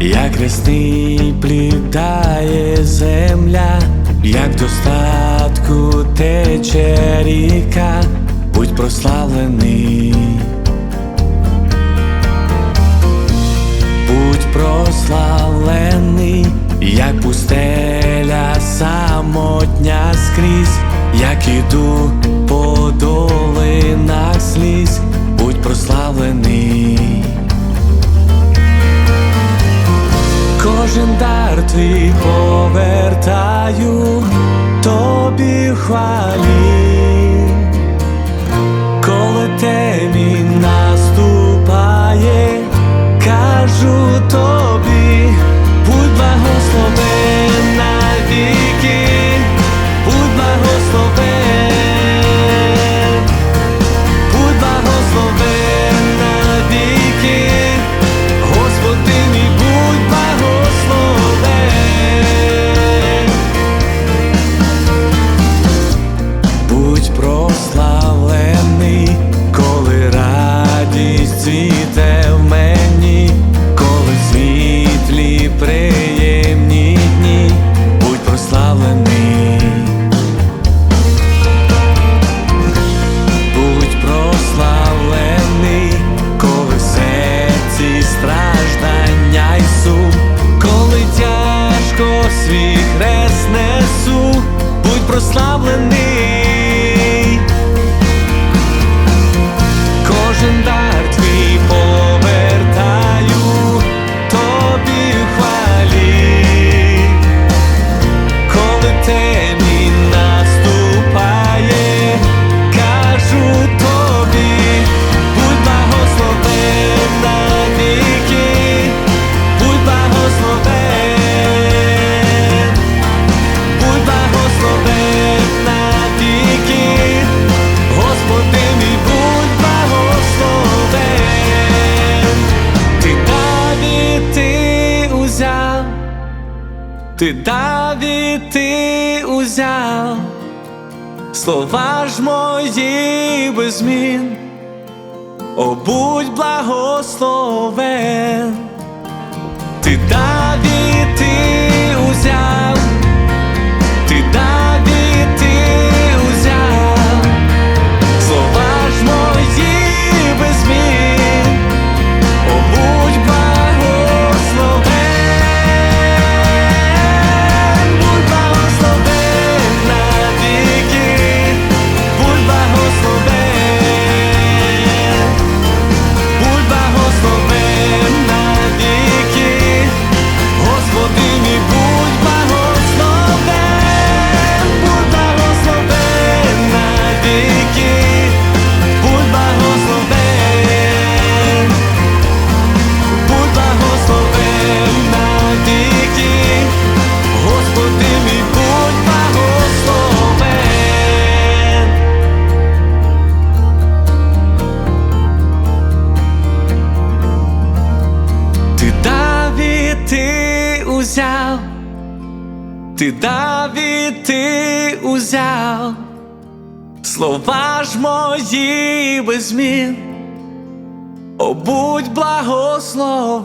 як рясний плітає земля, як достатку тече ріка, будь прославлений. Будь прославлений, як пустеля самотня скрізь, як іду по долинах сліз, будь прославлений. Кожен дар твій повертаю тобі хвалі, прославлений. Ти Давід, ти узяв, слова ж мої без змін, о будь благословен, ти Давід, ти узяв, ти узяв, ти Давід, ти узяв, слова ж мої без змін, о благословен.